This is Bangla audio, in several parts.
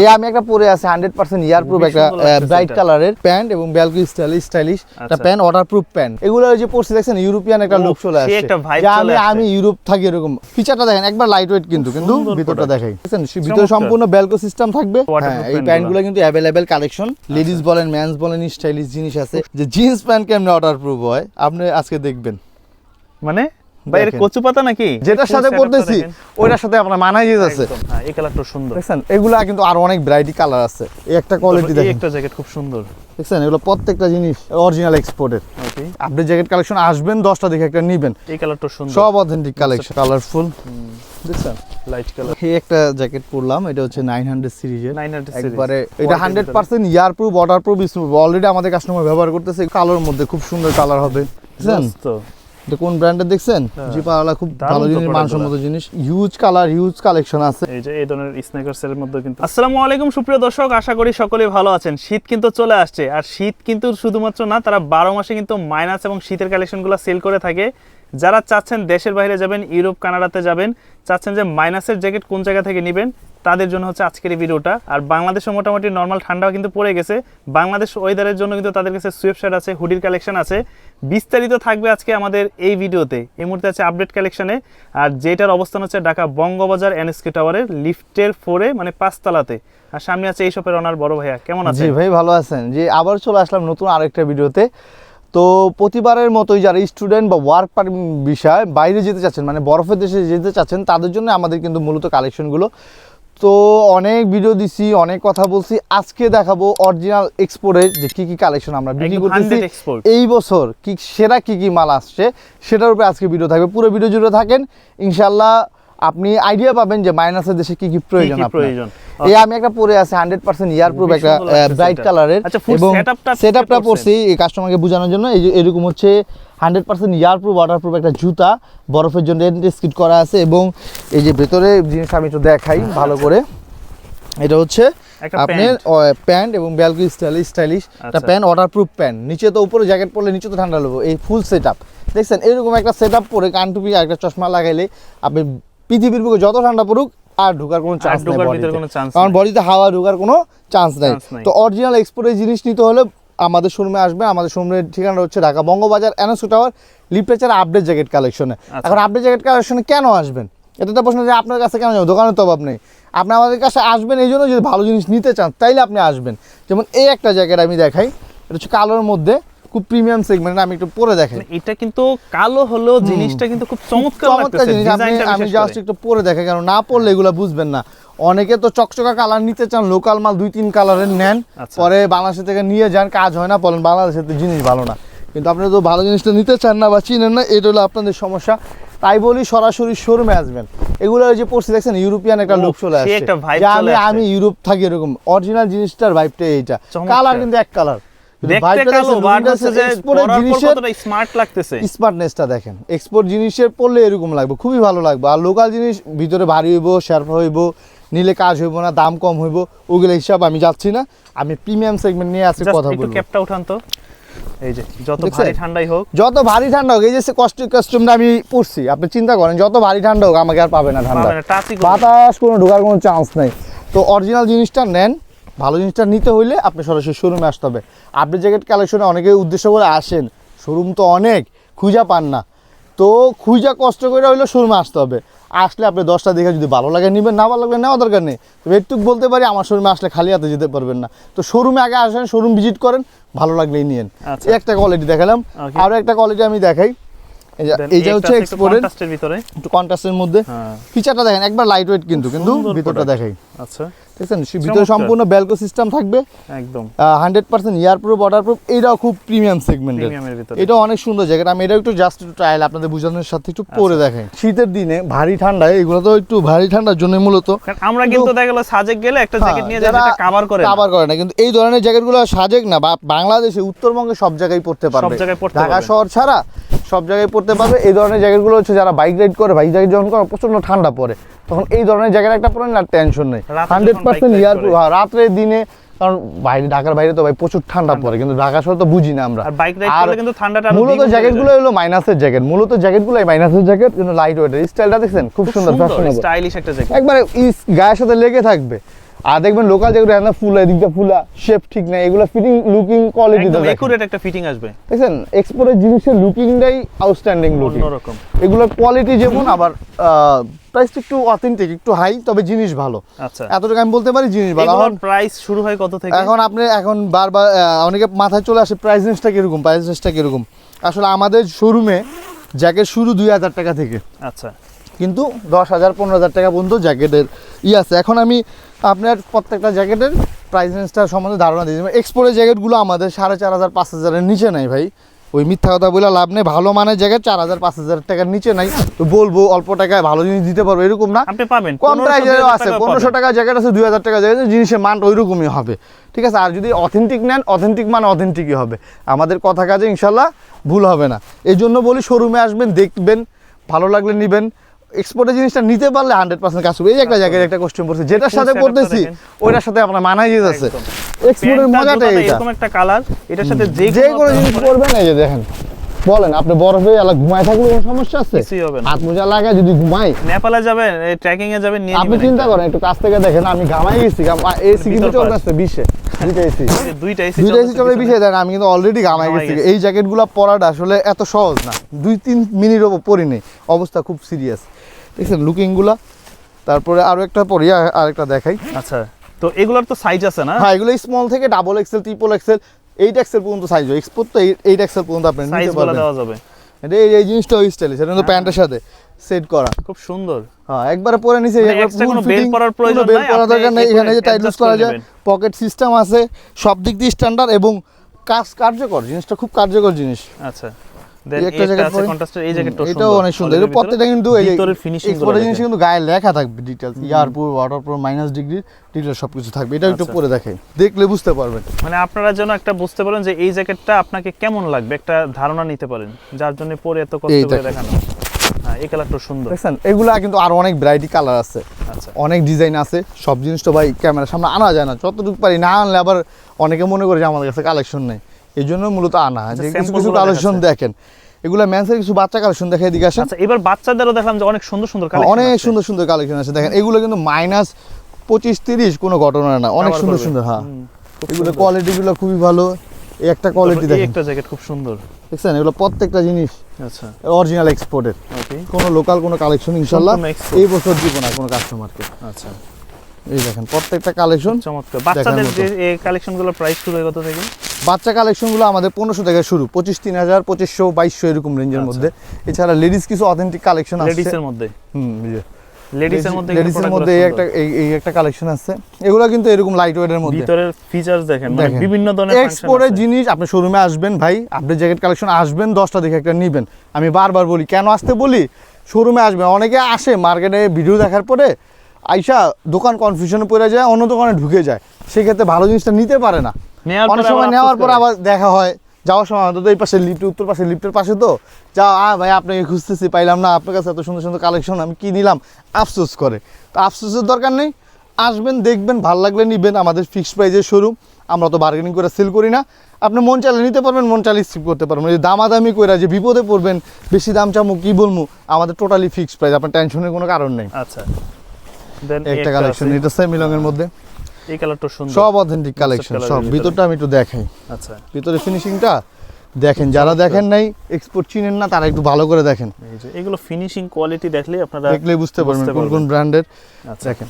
এই আমি একটা পরে আছে হান্ড্রেড পার্সেন্ট ইয়ার প্রুফ একটা ব্রাইট কালারের প্যান্ট এবং ব্যালকি স্টাইলিশ স্টাইলিশ একটা। প্যান্ট ওয়াটার প্রুফ প্যান্ট এগুলো যে পরছি দেখছেন? ইউরোপিয়ান একটা লুক চলে আসছে। আমি আমি ইউরোপ থাকি এরকম। ফিচারটা দেখেন একবার লাইট ওয়েট কিন্তু কিন্তু ভিতরটা। দেখাই দেখছেন? ভিতরে সম্পূর্ণ ব্যালকো সিস্টেম থাকবে। হ্যাঁ এই। প্যান্টগুলো কিন্তু অ্যাভেলেবেল কালেকশন লেডিস বলেন ম্যানস বলেন স্টাইলিশ জিনিস আছে। যে জিন্স প্যান্ট কেমনে ওয়াটার প্রুফ হয় আপনি আজকে দেখবেন। মানে? ভাই এর কচু পাতা নাকি? যেটার সাথে দেখেন। ওইটার সাথে আপনার মানাই হ্যাঁ এই কালারটা সুন্দর। দেখছেন? এগুলা কিন্তু আরও অনেক ভ্যারাইটি কালার আছে। এই একটা কোয়ালিটি দেখেন। একটা জ্যাকেট খুব সুন্দর। দেখছেন? এগুলো প্রত্যেকটা জিনিস অরিজিনাল এক্সপোর্টের আপনি জ্যাকেট কালেকশন আসবেন দশটা দেখে একটা নিবেন। এই কালারটা সুন্দর। সব অথেন্টিক কালেকশন কালারফুল দেখছেন? লাইট কালার এই একটা জ্যাকেট পরলাম এটা হচ্ছে নাইন হান্ড্রেড সিরিজের 900 series। একবারে এটা Quality হান্ড্রেড ভিতরে। Percent ear proof water proof already আমাদের কাস্টমার ব্যবহার করতেছে কালোর মধ্যে খুব সুন্দর কালার হবে। দেখছেন? দোস্ত, এটা কোন ব্র্যান্ডের দেখছেন? হ্যাঁ। জি খুব ভালো জিনিস মানসম্মত জিনিস। হিউজ কালার হিউজ কালেকশন আছে। এই যে এই ধরনের এর মধ্যে কিন্তু আসসালামু আলাইকুম সুপ্রিয় দর্শক। আশা করি সকলেই ভালো আছেন। শীত কিন্তু চলে আসছে। আর শীত কিন্তু শুধুমাত্র না তারা বারো মাসে কিন্তু মাইনাস এবং শীতের কালেকশনগুলো সেল করে থাকে। যারা চাচ্ছেন দেশের বাইরে যাবেন ইউরোপ কানাডাতে যাবেন চাচ্ছেন যে মাইনাসের জ্যাকেট কোন জায়গা থেকে নেবেন তাদের জন্য হচ্ছে আজকের এই ভিডিওটা আর বাংলাদেশে মোটামুটি নর্মাল ঠান্ডাও কিন্তু পড়ে গেছে। বাংলাদেশ ওয়েদারের জন্য কিন্তু তাদের কাছে সুয়েবশার্ট আছে হুডির কালেকশন আছে। বিস্তারিত থাকবে আজকে আমাদের এই ভিডিওতে। এই মুহূর্তে আছে আপডেট কালেকশনে আর যেটার অবস্থান হচ্ছে ঢাকা বঙ্গবাজার এনএসকে টাওয়ারের লিফটের ফোরে মানে পাঁচতলাতে। আর সামনে আছে এই শপের ওনার বড় ভাইয়া। কেমন আছে ভাই, ভালো আছেন। যে আবার চলে আসলাম নতুন আরেকটা ভিডিওতে। তো প্রতিবারের মতোই যারা স্টুডেন্ট বা ওয়ার্ক পারমিট বিষয় বাইরে যেতে চাচ্ছেন মানে বরফের দেশে যেতে চাচ্ছেন, তাদের জন্য আমাদের কিন্তু মূলত কালেকশনগুলো তো অনেক ভিডিও দিছি অনেক কথা বলছি। আজকে দেখাবো অরিজিনাল এক্সপোর্টের যে কি কি কালেকশন আমরা বিক্রি করতেছি। এই বছর কি সেরা কি কি মাল আসছে সেটার উপরে আজকে ভিডিও থাকবে। পুরো ভিডিও জুড়ে থাকেন ইনশাল্লাহ আপনি আইডিয়া পাবেন যে মাইনাসের দেশে কি কি প্রয়োজন আপনার। প্রয়োজন? এই আমি একটা পরে আছে হান্ড্রেড পার্সেন্ট ইয়ার প্রুফ একটা ব্রাইট কালারের আচ্ছা, এবং সেটআপটা পরছি কাস্টমারকে বোঝানোর জন্য। এই এরকম হচ্ছে hundred percent ear proof water proof একটা জুতা বরফের জন্য স্কিট করা আছে এবং এই যে ভেতরে জিনিস আমি একটু দেখাই ভালো করে। এটা হচ্ছে আপনার প্যান্ট। এবং ব্যালকি স্টাইলিশ স্টাইলিশ। একটা আচ্ছা। Pant water proof pant. নিচে তো উপরে জ্যাকেট পরলে নিচে তো ঠান্ডা লাগবে। এই ফুল সেট আপ দেখছেন এরকম একটা সেট আপ পরে কান টুপি আর একটা চশমা লাগাইলে আপনি পৃথিবীর বুকে যত ঠান্ডা পড়ুক আর ঢোকার কোনো চান্স নেই কারণ বডিতে হাওয়া ঢোকার কোনো চান্স নাই। নাই। তো অরিজিনাল এক্সপোর্টের জিনিস নিতে হলে আমাদের শোরুমে আসবে। আমাদের শোরুমের ঠিকানা হচ্ছে ঢাকা বঙ্গবাজার এনএসও টাওয়ার লিপটেচার আপডেট জ্যাকেট কালেকশনে। এখন আপডেট জ্যাকেট কালেকশনে কেন আসবেন? এটা তো প্রশ্ন যে আপনার কাছে কেন যাবেন দোকানে তো অভাব নেই। আপনি আমাদের কাছে আসবেন এই জন্য যদি ভালো জিনিস নিতে চান তাইলে আপনি আসবেন। যেমন এই একটা জ্যাকেট আমি দেখাই এটা হচ্ছে কালোর মধ্যে খুব প্রিমিয়াম সেগমেন্ট আমি একটু পরে দেখাই। মানে এটা কিন্তু কালো হলেও জিনিসটা কিন্তু খুব চমৎকার চমৎকার জিনিস। আপনি আমি জাস্ট একটু পরে দেখে কারণ না পড়লে এগুলো বুঝবেন না। অনেকে তো চকচকা কালার নিতে চান লোকাল মাল দুই তিন কালারের নেন আচ্ছা। পরে বাংলাদেশ থেকে নিয়ে যান কাজ হয় না বলেন বাংলাদেশের তো জিনিস ভালো না। কিন্তু আপনি তো ভালো জিনিসটা নিতে চান না বা চিনেন না এটা হলো আপনাদের সমস্যা। তাই বলি সরাসরি শোরুমে আসবেন। এগুলো যে পড়ছি দেখছেন ইউরোপিয়ান একটা লুক চলে আসছে। যে আমি আমি ইউরোপ থাকি এরকম অরিজিনাল জিনিসটার ভাইবটা এইটা। কালার কিন্তু এক কালার স্মার্টনেসটা দেখেন। এক্সপোর্ট জিনিসের পড়লে এরকম লাগবে খুবই ভালো লাগবে। আর লোকাল জিনিস ভিতরে ভারী হইব শেরফা হইব নিলে কাজ হইব না দাম কম হইব ওগুলো হিসাব আমি যাচ্ছি না। আমি প্রিমিয়াম সেগমেন্ট নিয়ে Just কথা বলব। ক্যাপটা উঠান তো। এই যে যত ভারী ঠান্ডাই হোক। যত ভারী ঠান্ডা হোক এই যে কষ্ট কাস্টমটা আমি পড়ছি আপনি চিন্তা করেন যত ভারী ঠান্ডা হোক আমাকে আর পাবে না ঠান্ডা। বাতাস কোনো ঢোকার কোনো চান্স নাই। তো অরিজিনাল জিনিসটা নেন ভালো জিনিসটা নিতে হইলে আপনি সরাসরি শোরুমে আসতে হবে। আপনি জ্যাকেট কালেকশনে অনেকে উদ্দেশ্য করে আসেন। শোরুম তো অনেক খুঁজা পান না। তো খুঁজা কষ্ট করে হইল শোরুমে আসতে হবে। আসলে আপনি দশটা দেখে যদি ভালো লাগে নেবেন না ভালো লাগবে নেওয়া দরকার নেই। তবে একটু বলতে পারি আমার শোরুমে আসলে খালি হাতে যেতে পারবেন না। তো শোরুমে আগে আসেন শোরুম ভিজিট করেন ভালো লাগলেই নিয়েন। আচ্ছা। একটা কোয়ালিটি দেখালাম। আরও একটা কোয়ালিটি আমি দেখাই। এইটা হচ্ছে এক্সপোর্টের ভিতরে। একটু কন্ট্রাস্টের মধ্যে। হ্যাঁ। ফিচারটা দেখেন একবার লাইট ওয়েট কিন্তু কিন্তু ভিতরটা দেখাই। আচ্ছা। দেখছেন? ভিতরে সম্পূর্ণ ব্যালকো সিস্টেম থাকবে। একদম। Hundred percent ear proof water proof এইটাও খুব প্রিমিয়াম সেগমেন্টের। এটা অনেক সুন্দর জ্যাকেট আমি এটা একটু জাস্ট একটু ট্রায়াল আপনাদের বোঝানোর সাথে একটু আচ্ছা। পরে দেখাই। শীতের দিনে ভারী ঠান্ডায় এগুলো তো একটু ভারী ঠান্ডার জন্য মূলত। আমরা কিন্তু দেখা গেল সাজেক গেলে একটা জ্যাকেট নিয়ে যাই হ্যাঁ, যারা কভার করে না। করে না। কিন্তু এই ধরনের জ্যাকেটগুলো সাজেক না বাংলাদেশে উত্তরবঙ্গে সব জায়গায় পড়তে পারবে। ঢাকা শহর ছাড়া সব জায়গায় পড়তে পারবে। এই ধরনের জ্যাকেটগুলো হচ্ছে যারা বাইক রাইড করে বাইক রাইড যখন করে প্রচণ্ড ঠান্ডা পড়ে তখন এই ধরনের জ্যাকেট একটা পরে না টেনশন নেই। হান্ড্রেড পার্সেন্ট ইয়ার রাত্রে দিনে কারণ বাইরে ঢাকার বাইরে তো ভাই প্রচুর ঠান্ডা পড়ে কিন্তু ঢাকা শহর তো বুঝি না আমরা। আর আর কিন্তু ঠান্ডাটা মূলত দ্বিগুণ বেড়ে জ্যাকেটগুলো হলো মাইনাসের জ্যাকেট মূলত জ্যাকেটগুলো মাইনাসের জ্যাকেট কিন্তু লাইট ওয়েটের স্টাইলটা দেখছেন? খুব সুন্দর সুন্দর স্টাইলিশ একটা জ্যাকেট একবারে গায়ের সাথে লেগে থাকবে। আর দেখবেন লোকাল যেগুলো এখানে ফুলা এদিকটা ফুলা শেপ ঠিক নাই এগুলো ফিটিং লুকিং কোয়ালিটি একদম একুরেট একটা ফিটিং আসবে। দেখছেন এক্সপোর্টের জিনিসের লুকিংটাই আউটস্ট্যান্ডিং লুকিং অন্যরকম। এগুলোর কোয়ালিটি যেমন আবার প্রাইসটা একটু অথেন্টিক একটু হাই তবে জিনিস ভালো। আচ্ছা। এতটুকু আমি বলতে পারি জিনিস ভালো। এখন প্রাইস শুরু হয় কত থেকে? এখন আপনি এখন বারবার অনেকে মাথায় চলে আসে প্রাইস রেঞ্জটা কীরকম প্রাইস রেঞ্জটা কীরকম। আসলে আমাদের শোরুমে জ্যাকেট শুরু দুই হাজার টাকা থেকে। আচ্ছা। কিন্তু দশ হাজার পনেরো হাজার টাকা পর্যন্ত জ্যাকেটের ই আছে। এখন আমি আপনার প্রত্যেকটা জ্যাকেটের প্রাইস রেঞ্জটা সম্বন্ধে ধারণা দিই এক্সপোর্টের জ্যাকেটগুলো আমাদের সাড়ে চার হাজার পাঁচ হাজারের নিচে নাই ভাই। ওই মিথ্যা কথা বলে লাভ নেই। ভালো মানের জ্যাকেট চার হাজার পাঁচ হাজার টাকার নিচে নাই। তো বলব অল্প টাকায় ভালো জিনিস দিতে পারব এরকম না। আপনি পাবেন। কম 1500 প্রাইসেরও আছে পনেরোশো। টাকা জ্যাকেট আছে দুই হাজার টাকা জায়গা জিনিসের মান ওইরকমই হবে। ঠিক আছে? আর যদি অথেন্টিক নেন অথেন্টিক মান অথেন্টিকই হবে। আমাদের কথা কাজে ইনশাল্লাহ ভুল হবে না। এই জন্য বলি শোরুমে আসবেন দেখবেন ভালো লাগলে নেবেন। এক্সপোর্টের জিনিসটা নিতে পারলে হান্ড্রেড পার্সেন্ট কাজ হবে। এই একটা জায়গায় একটা কোশ্চেন পড়ছে যেটার সাথে পড়তেছি। ওইটার সাথে আপনার মানাই যেতেছে। এক্সপোর্টের মজাটা এইটা। এরকম একটা কালার এটার সাথে যে যে কোনো জিনিস করবেন এই যে দেখেন। বলেন আপনি বরফে এলা ঘুমায় থাকলে কোনো সমস্যা আছে? কিছুই হবে না। হাত মোজা লাগায় যদি ঘুমাই নেপালে যাবেন ট্রেকিং এ যাবেন নিয়ে আপনি চিন্তা করেন একটু কাছ থেকে দেখেন আমি ঘামাই গেছি এসি কিন্তু। চলতেছে বিশে দুইটা এসি দুইটা এসি দুইটা এসি চলে বিশে দেন আমি কিন্তু অলরেডি ঘামাই গেছি। এই জ্যাকেটগুলো পরাটা আসলে এত সহজ না। দুই তিন মিনিটও পরি নেই অবস্থা খুব সিরিয়াস দেখছেন লুকিংগুলা তারপরে আরও একটা পরি আরেকটা দেখাই। আচ্ছা তো এগুলোর তো সাইজ আছে না? হ্যাঁ এগুলো স্মল থেকে double XL triple XL eight XL পর্যন্ত সাইজ এক্সপোর্ট তো এইট এক্সেল পর্যন্ত আপনি সাইজ নিতে পারবেন। দেওয়া যাবে। এটা এই জিনিসটা ওই স্টাইলে সেটা কিন্তু প্যান্টের সাথে সেট করা। খুব সুন্দর। হ্যাঁ একবারে পরে নিচে মানে একবার কোনো ফিটিং পরার প্রয়োজন নাই, দরকার নেই। এখানে যে টাইট লুজ করা যায় পকেট সিস্টেম আছে সব দিক দিয়ে স্ট্যান্ডার্ড এবং কাজ কার্যকর জিনিসটা খুব কার্যকর জিনিস। আচ্ছা। একটা জ্যাকেট আছে কন্ট্রাস্টের এই জ্যাকেটটাও এটাও অনেক সুন্দর। এটা প্রত্যেকটা কিন্তু এই ভিতরের ফিনিশিং এক্সপোর্টের জিনিস কিন্তু গায়ে লেখা থাকবে details ear proof waterproof minus degree details সবকিছু থাকবে। এটা একটু আচ্ছা। পরে দেখাই। দেখলে বুঝতে পারবেন। মানে আপনারা যেন একটা বুঝতে পারেন যে এই জ্যাকেটটা আপনাকে কেমন লাগবে একটা ধারণা নিতে পারেন। যার জন্য পরে এত কষ্ট করে দেখেন। হ্যাঁ এই কালারটা সুন্দর। দেখছেন? এগুলা কিন্তু আরও অনেক ভ্যারাইটি কালার আছে। আচ্ছা। অনেক ডিজাইন আছে। সব জিনিস তো ভাই ক্যামেরার সামনে আনা যায় না। যতটুকু পারি না আনলে আবার অনেকে মনে করে যে আমাদের কাছে কালেকশন নেই। এই জন্য মূলত আনা। আচ্ছা, যে কিছু কিছু কালেকশন দেখেন। এগুলো ম্যান্সের কিছু বাচ্চা কালেকশন দেখে এদিকে আসেন। আচ্ছা এবার বাচ্চাদেরও দেখলাম যে অনেক সুন্দর সুন্দর কালেকশন অনেক সুন্দর সুন্দর কালেকশন আছে। দেখেন এগুলো কিন্তু মাইনাস পঁচিশ তিরিশ কোনো ঘটনা না। অনেক সুন্দর সুন্দর হ্যাঁ। এগুলো কোয়ালিটিগুলো খুবই ভালো। এই একটা কোয়ালিটি দেখেন। একটা জ্যাকেট খুব সুন্দর। দেখছেন? এগুলো প্রত্যেকটা জিনিস আচ্ছা। অরিজিনাল এক্সপোর্টের ওকে কোনো লোকাল কোনো কালেকশন ইনশাল্লাহ। এই বছর দিব না কোনো কাস্টমারকে আচ্ছা। এই দেখেন প্রত্যেকটা কালেকশন চমৎকার। বাচ্চাদের যে এই কালেকশনগুলোর প্রাইস শুরু হয় কত থেকে? বাচ্চা কালেকশনগুলো আমাদের পনেরোশো থেকে শুরু পঁচিশ তিন হাজার পঁচিশশো বাইশশো এরকম রেঞ্জের আচ্ছা। মধ্যে। এছাড়া লেডিস কিছু অথেন্টিক কালেকশন আছে লেডিসের মধ্যে? হুম লেডিসের মধ্যে লেডিসের মধ্যে এই একটা এই এই একটা কালেকশন আছে এগুলো কিন্তু এরকম লাইট ওয়েটের মধ্যে। ভিতরের ফিচার্স দেখেন মানে বিভিন্ন ধরনের এক্সপোর্টের জিনিস আপনি শোরুমে আসবেন ভাই আপনি জ্যাকেট কালেকশন আসবেন দশটা দেখে একটা নিবেন। আমি বারবার বলি কেন আসতে বলি? শোরুমে আসবেন। অনেকে আসে মার্কেটে ভিডিও দেখার পরে আইসা দোকান কনফিউশনে পড়ে যায় অন্য দোকানে ঢুকে যায়। সেক্ষেত্রে ভালো জিনিসটা নিতে পারে না। অনেক সময় নেওয়ার পর আবার দেখা হয় যাওয়ার সময় অন্তত এই পাশে লিফট উত্তর পাশে লিফটের পাশে তো। যা ভাই আপনাকে খুঁজতেছি পাইলাম না আপনার কাছে এত সুন্দর সুন্দর কালেকশন আমি কি নিলাম? আফসোস করে। তো আফসোসের দরকার নেই আসবেন দেখবেন ভালো লাগলে নিবেন আমাদের ফিক্সড প্রাইজের শোরুম আমরা তো বার্গেনিং করে সেল করি না। আপনি মন চাইলে নিতে পারবেন মন চাইলে স্কিপ করতে পারবেন। যদি দামাদামি করে যে বিপদে পড়বেন বেশি দাম চামু কি বলব আমাদের টোটালি ফিক্সড প্রাইস আপনার টেনশনের কোনো কারণ নেই। আচ্ছা। একটা কালেকশন এটা সেমিলংয়ের মধ্যে। এই কালারটা সুন্দর। সব অথেন্টিক কালেকশন সব। ভিতরটা আমি একটু দেখাই। আচ্ছা। ভিতরে ফিনিশিংটা দেখেন যারা দেখেন নাই এক্সপোর্ট চিনেন না তারা একটু ভালো করে দেখেন। এগুলো ফিনিশিং কোয়ালিটি দেখলে আপনারা দেখলেই বুঝতে পারবেন কোন কোন ব্র্যান্ডের আচ্ছা। দেখেন।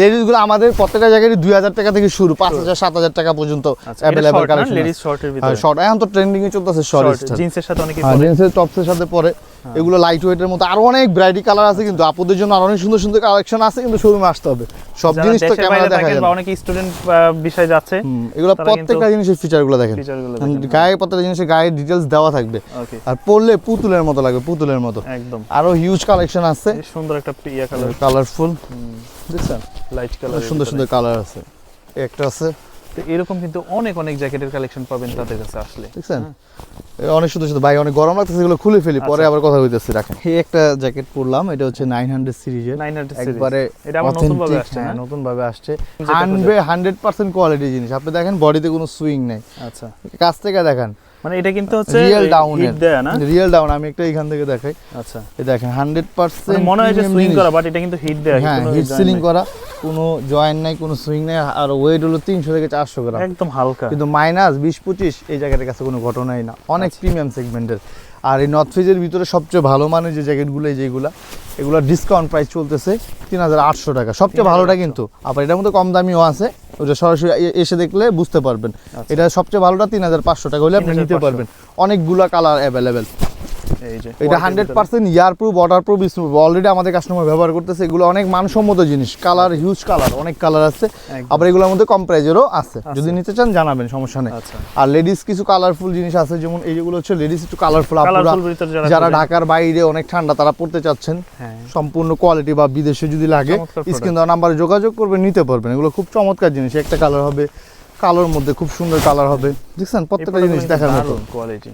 লেডিসগুলো আমাদের প্রত্যেকটা জায়গায় দুই হাজার টাকা থেকে শুরু পাঁচ হাজার সাত হাজার টাকা পর্যন্ত কালেকশন শর্ট এখন তো ট্রেন্ডিং এ চলতেছে শর্ট জিন্সের সাথে অনেকে হ্যাঁ জিন্সের টপসের সাথে পরে। এগুলো লাইট ওয়েটের মতো। আরও অনেক ভ্যারাইটি কালার আছে কিন্তু আপুদের জন্য আরও অনেক সুন্দর সুন্দর কালেকশন আছে কিন্তু শোরুমে আসতে হবে। সব জিনিস তো ক্যামেরা দেখা যায়। অনেকে স্টুডেন্ট বিষয় যাচ্ছে এগুলো প্রত্যেকটা জিনিসের ফিচারগুলো দেখেন। গায়ে প্রত্যেকটা জিনিসের গায়ে ডিটেলস দেওয়া থাকবে। আর পরলে পুতুলের মতো লাগবে পুতুলের মতো। একদম। আরও হিউজ কালেকশন আছে। সুন্দর একটা কালার কালারফুল বুঝছেন লাইট কালার সুন্দর সুন্দর কালার আছে। একটা আছে। তো এরকম কিন্তু অনেক অনেক জ্যাকেটের কালেকশন পাবেন তাদের কাছে আসলে। দেখছেন? অনেক সুন্দর সুন্দর ভাই অনেক গরম লাগতেছে এগুলো খুলে ফেলি পরে আচ্ছা। আবার কথা হইতেছি রাখেন। এই একটা জ্যাকেট পরলাম এটা হচ্ছে নাইন হান্ড্রেড সিরিজের 900 series। একবারে এটা আবার নতুন ভাবে আসছে হ্যাঁ, নতুন ভাবে আসছে। হান্ড্রেড পার্সেন্ট কোয়ালিটি জিনিস। আপনি দেখেন বডিতে কোনো সুইং নেই। আচ্ছা। কাছ থেকে দেখেন। মানে এটা কিন্তু হচ্ছে রিয়েল ডাউন না? রিয়েল ডাউন আমি একটা এখান থেকে দেখাই। আচ্ছা। এই দেখেন হান্ড্রেড মানে পার্সেন্ট মনে হয় যে সুইং করা বাট এটা কিন্তু হিট দেয় হ্যাঁ হিট সিলিং করা। কোনো জয়েন্ট নাই কোনো সুইং নাই আর ওয়েট হলো তিনশো থেকে চারশো গ্রাম। একদম হালকা। কিন্তু মাইনাস বিশ পঁচিশ এই জায়গাটার কাছে কোনো ঘটনাই না। অনেক আচ্ছা। প্রিমিয়াম সেগমেন্টের আর এই নর্থ ফেজের ভিতরে সবচেয়ে ভালো মানের যে জ্যাকেটগুলো যেগুলো এগুলো ডিসকাউন্ট প্রাইস চলতেছে তিন হাজার আটশো টাকা। সবচেয়ে ভালোটা কিন্তু। আবার এটার মধ্যে কম দামিও আছে। ওটা সরাসরি এসে দেখলে বুঝতে পারবেন। আচ্ছা। এটা সবচেয়ে ভালোটা তিন হাজার পাঁচশো টাকা হলে আপনি নিতে 3500 পারবেন। অনেকগুলো কালার অ্যাভেলেবেল এটা hundred percent ear proof water proof already আমাদের কাস্টমার ব্যবহার করতেছে। এগুলো অনেক মানসম্মত জিনিস। কালার হিউজ কালার অনেক কালার আছে। আবার এগুলোর মধ্যে কম প্রাইজেরও আছে। যদি নিতে চান জানাবেন সমস্যা নেই। আচ্ছা। আর লেডিস কিছু কালারফুল জিনিস আছে। যেমন এইগুলো হচ্ছে লেডিস একটু কালারফুল যারা ঢাকার বাইরে অনেক ঠান্ডা তারা পড়তে চাচ্ছেন। সম্পূর্ণ কোয়ালিটি বা বিদেশে যদি লাগে স্ক্রিন দেওয়া নাম্বারে যোগাযোগ করবেন নিতে পারবেন। এগুলো খুব চমৎকার জিনিস। একটা কালার হবে কালোর মধ্যে খুব সুন্দর কালার হবে। দেখছেন? প্রত্যেকটা জিনিস দেখার মতো। কোয়ালিটি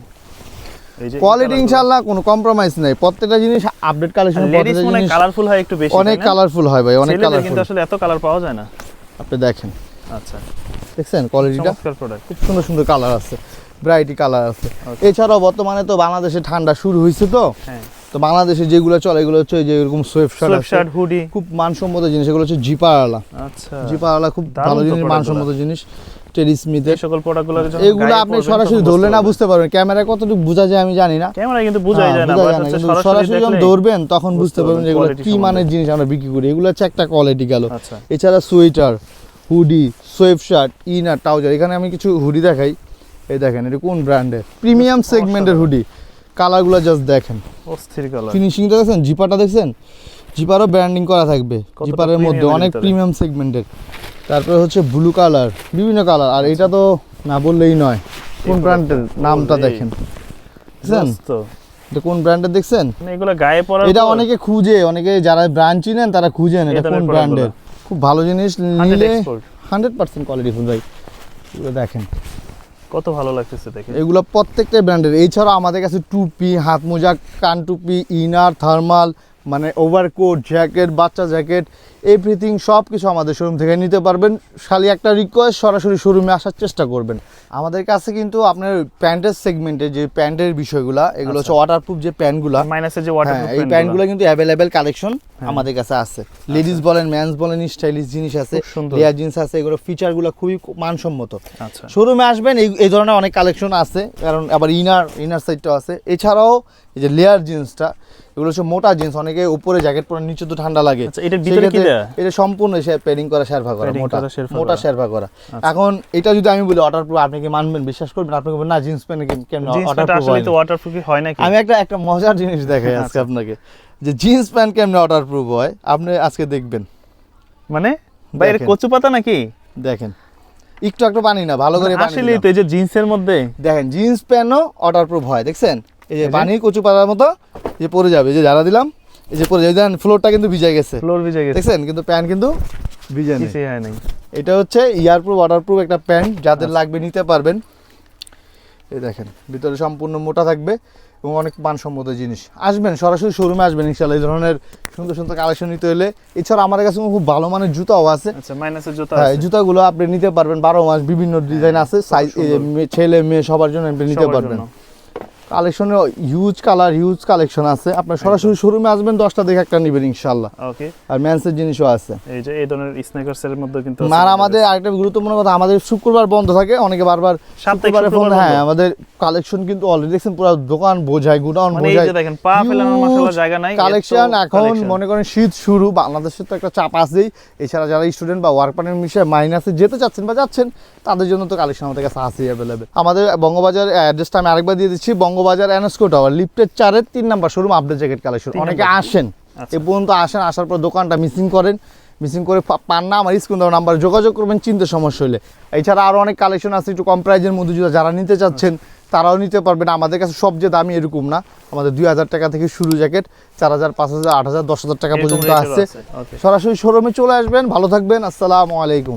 এই কোয়ালিটি ইনশাআল্লাহ কোনো কম্প্রোমাইজ নাই। প্রত্যেকটা জিনিস আপডেট কালেকশন লেডিস মনে কালারফুল হয় একটু বেশি অনেক কালারফুল হয় ভাই অনেক কালারফুল কিন্তু আসলে এত কালার পাওয়া যায় না। আপনি দেখেন। আচ্ছা। দেখছেন? কোয়ালিটিটা খুব সুন্দর সুন্দর কালার আছে। কালার আছে। এছাড়াও বর্তমানে তো বাংলাদেশে ঠান্ডা শুরু হয়েছে তো। হ্যাঁ। তো বাংলাদেশে যেগুলো চলে এগুলো হচ্ছে যে এরকম সোয়েব শার্ট হুডি খুব মানসম্মত জিনিস এগুলো হচ্ছে জিপারওয়ালা আচ্ছা। জিপারওয়ালা খুব ভালো জিনিস মানসম্মত জিনিস। টেরি স্মিথের সকল প্রোডাক্টগুলো এগুলো আপনি সরাসরি ধরলে না বুঝতে পারবেন। ক্যামেরায় কতটুকু বোঝা যায় আমি জানি না। ক্যামেরা কিন্তু বোঝাই হ্যাঁ, যায় না সরাসরি যখন ধরবেন তখন বুঝতে বুঝতে পারবেন যে এগুলো কি মানের জিনিস আমরা বিক্রি করি। এগুলো হচ্ছে একটা কোয়ালিটি গেল। আচ্ছা। এছাড়া sweater hoodie sweatshirt inner trouser এখানে আমি কিছু হুডি দেখাই। এই দেখেন এটা কোন ব্র্যান্ডের প্রিমিয়াম সেগমেন্টের হুডি কালারগুলো জাস্ট দেখেন। অস্থির কালার। ফিনিশিংটা দেখছেন? জিপারটা দেখছেন? জিপারও ব্র্যান্ডিং করা থাকবে। জিপারের মধ্যে অনেক প্রিমিয়াম সেগমেন্টের তারপরে হচ্ছে ব্লু কালার বিভিন্ন কালার আর এটা তো না বললেই নয়। কোন ব্র্যান্ডের নামটা দেখেন? তো এটা কোন ব্র্যান্ডের দেখছেন? এগুলো গায়ে পরার এটা অনেকে খুঁজে অনেকে যারা ব্র্যান্ড চিনেন তারা খুঁজেন এটা কোন ব্র্যান্ডের খুব ভালো জিনিস। নিলে হান্ড্রেড পার্সেন্ট কোয়ালিটি ফুল ভাই। দেখেন। কত ভালো লাগতেছে দেখে। এগুলো প্রত্যেকটা ব্র্যান্ডের। এছাড়াও আমাদের কাছে টুপি, হাত মোজা, কান টুপি, ইনার, থার্মাল মানে ওভারকোট জ্যাকেট বাচ্চা জ্যাকেট এভরিথিং সব কিছু আমাদের শোরুম থেকে নিতে পারবেন। খালি একটা রিকোয়েস্ট সরাসরি শোরুমে আসার চেষ্টা করবেন। আমাদের কাছে কিন্তু আপনার প্যান্টের সেগমেন্টে যে প্যান্টের বিষয়গুলা এগুলো হচ্ছে ওয়াটারপ্রুফ যে প্যান্টগুলা মাইনাসের যে ওয়াটার হ্যাঁ এই প্যান্টগুলো। কিন্তু অ্যাভেলেবেল কালেকশন আমাদের কাছে আছে। লেডিস বলেন ম্যানস বলেন স্টাইলিশ জিনিস আছে লেয়ার জিন্স আছে এগুলো ফিচারগুলো খুবই মানসম্মত। আচ্ছা। শোরুমে আসবেন এই এই ধরনের অনেক কালেকশন আছে কারণ আবার ইনার ইনার সাইডটাও আছে। এছাড়াও এই যে লেয়ার জিন্সটা এগুলো হচ্ছে মোটা জিন্স অনেকে উপরে জ্যাকেট পরে নিচে তো ঠান্ডা লাগে। আচ্ছা, এটার ভিতরে কি? এটা সম্পূর্ণ পেডিং করা শেরফা করা মোটা করা শেরফা মোটা করা। আচ্ছা। শেরফা করা এখন এটা যদি আমি বলি অর্ডার প্রুফ আপনি কি মানবেন? বিশ্বাস করবেন? আপনি বলবেন না jeans pant jeans order pant আসলে তো প্রুফ হয় নাকি? আমি একটা একটা মজার জিনিস দেখাই আজকে আচ্ছা। আপনাকে। যে জিন্স প্যান্ট কেমনে অর্ডার প্রুফ হয় আপনি আজকে দেখবেন। মানে? ভাই এর কচু পাতা নাকি? দেখেন। একটু একটু পানি না ভালো করে পানি আসলে তো এই যে জিন্সের মধ্যে। দেখেন জিন্স প্যান্টও অর্ডার প্রুফ হয় দেখছেন? এই যে পানি কচু পাতার মতো যে পড়ে যাবে যে যারা দিলাম এই যে যাবে দেখেন ফ্লোরটা কিন্তু ভিজে গেছে। ফ্লোর ভিজে গেছে। দেখছেন? কিন্তু প্যান্ট কিন্তু ভিজে নেই। কিছুই হয় নাই। এটা হচ্ছে ইয়ার প্রুফ ওয়াটার প্রুফ একটা প্যান্ট যাদের লাগবে নিতে পারবেন। এই দেখেন ভিতরে সম্পূর্ণ মোটা থাকবে এবং অনেক মানসম্মত জিনিস। আসবেন সরাসরি শোরুমে আসবেন ইনশাল্লাহ এই ধরনের সুন্দর সুন্দর কালেকশন নিতে হলে। এছাড়া আমার কাছে খুব ভালো মানের জুতাও আছে। আচ্ছা মাইনাসের জুতা হ্যাঁ জুতাগুলো আপনি নিতে পারবেন। বারো মাস বিভিন্ন ডিজাইন আছে। সাইজ ছেলে মেয়ে সবার জন্য আপনি নিতে পারবেন। কালেকশনে হিউজ কালার হিউজ কালেকশন আছে। আপনার সরাসরি শোরুমে আসবেন দশটা দেখে একটা নেবেন ইনশাল্লাহ ওকে। আর ম্যান্সের জিনিসও আছে। এই যে এই ধরনের স্নেকার্স এর মধ্যে কিন্তু আর আমাদের। আরেকটা গুরুত্বপূর্ণ কথা আমাদের শুক্রবার বন্ধ থাকে অনেকে বারবার শুক্রবারে ফোন হ্যাঁ আমাদের কালেকশন কিন্তু অলরেডি দেখছেন পুরো দোকান বোঝায় গুডাউন মানে এই যে দেখেন পা ফেলানোর মাশাআল্লাহ জায়গা নাই কালেকশন এখন মনে করেন শীত শুরু বাংলাদেশের তো একটা চাপ আছেই। এছাড়া যারা স্টুডেন্ট বা ওয়ার্ক পার্টের মিশে মাইনাসে যেতে চাচ্ছেন বা যাচ্ছেন তাদের জন্য তো কালেকশন আমাদের কাছে আছেই অ্যাভেলেবেল আমাদের বঙ্গবাজার অ্যাড্রেসটা আমি আরেকবার দিয়ে দিচ্ছি বঙ্গবাজার এনএসকো টাওয়ার লিফটের চারের তিন number showroom update jacket collection অনেকে আসেন আচ্ছা। এ পর্যন্ত আসেন আসার পর দোকানটা মিসিং করেন। মিসিং করে পান না আমার স্ক্রিন দেওয়ার নাম্বার যোগাযোগ করবেন চিনতে সমস্যা হলে। এছাড়া আরও অনেক কালেকশন আছে একটু কম প্রাইজের মধ্যে যদি যারা নিতে চাচ্ছেন তারাও নিতে পারবেন। আমাদের কাছে সবচেয়ে দামি এরকম না। আমাদের দুই হাজার টাকা থেকে শুরু জ্যাকেট চার হাজার পাঁচ হাজার আট হাজার দশ হাজার টাকা পর্যন্ত আছে। সরাসরি শোরুমে চলে আসবেন। ভালো থাকবেন। আসসালামু আলাইকুম।